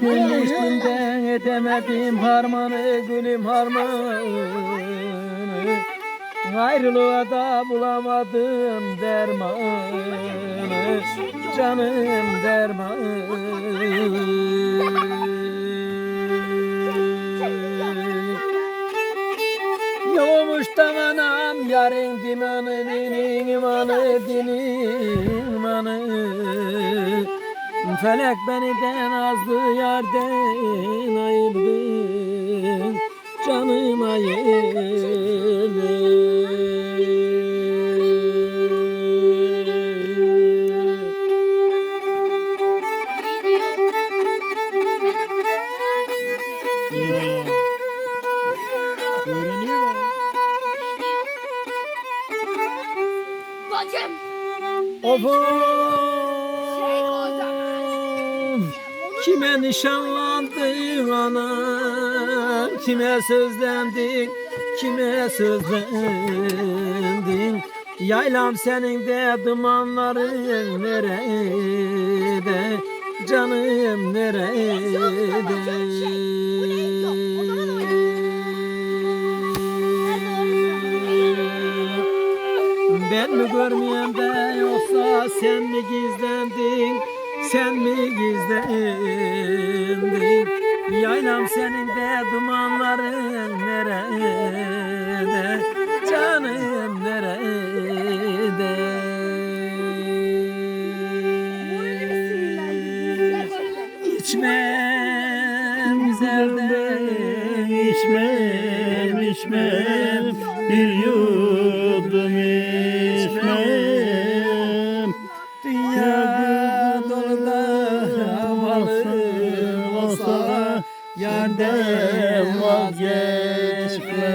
Gül üstünden edemedim harmanı gülüm harmanı. Ayrılığa da bulamadım dermanı Canım dermanı. Da anam yarın dimanı dinin imanı dinin Felek beniden azdı yerden ayırdı. Canım ayırdı Bacım. Ofum Kime nişanlandın anam Kime sözlendin? Kime sözlendin? Yaylam senin de dumanların nerede? Canım nerede? Ben mi görmeyeyim de yoksa sen mi gizlendin? Sen mi gizlendin? Yaylam senin de dumanların nerede? Canım nerede? İçmem güzelden içmem içmem bir yudum içmem yerden vazgeçmem.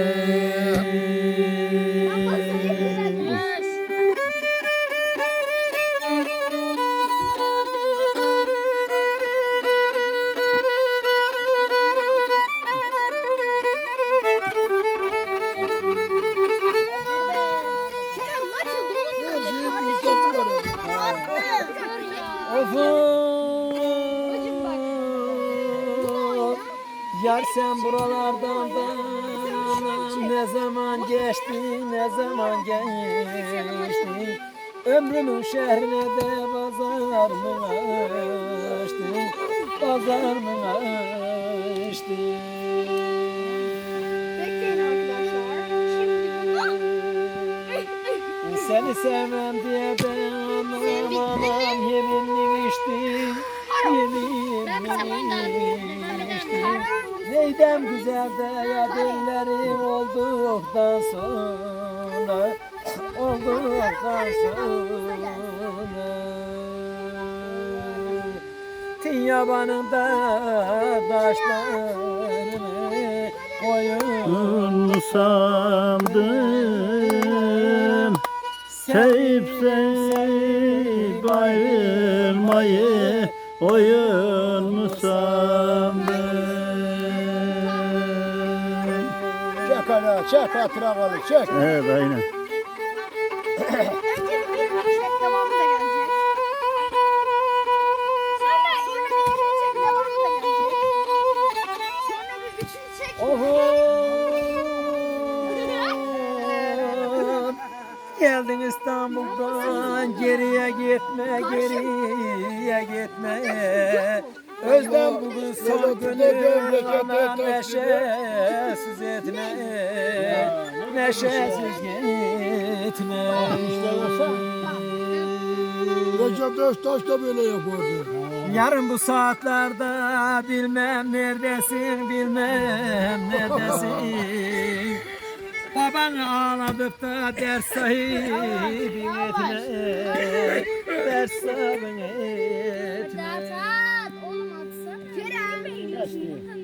Of Yar sen buralardan da ne zaman geçti ne zaman geçti? Ömrümün şehrine de pazar mı açtın Pazar mı açtın Seni sevmem diye ben anam anam Yeminli içtim Neydem güzel de ya dillerim olduktan sonra Olduktan sonra. Tin yabanında taşlarını koyun sandım. Sevip sevip ayrılmayı oyun mu sandın? Çek hala, çek hatıra kalır, çek. Evet aynen. İstanbul'dan geriye gitme geriye gitme. Özlem bugün son günü ana neşesiz etme. Neşesiz gitme. Recep Öztaş da böyle yapardı. Yarın bu saatlerde bilmem neredesin, bilmem neredesin. Baban ağladıp da ders sahibin etme. Ders sahibin etme. Zaten oğlum atsana. Kerem. Kerem.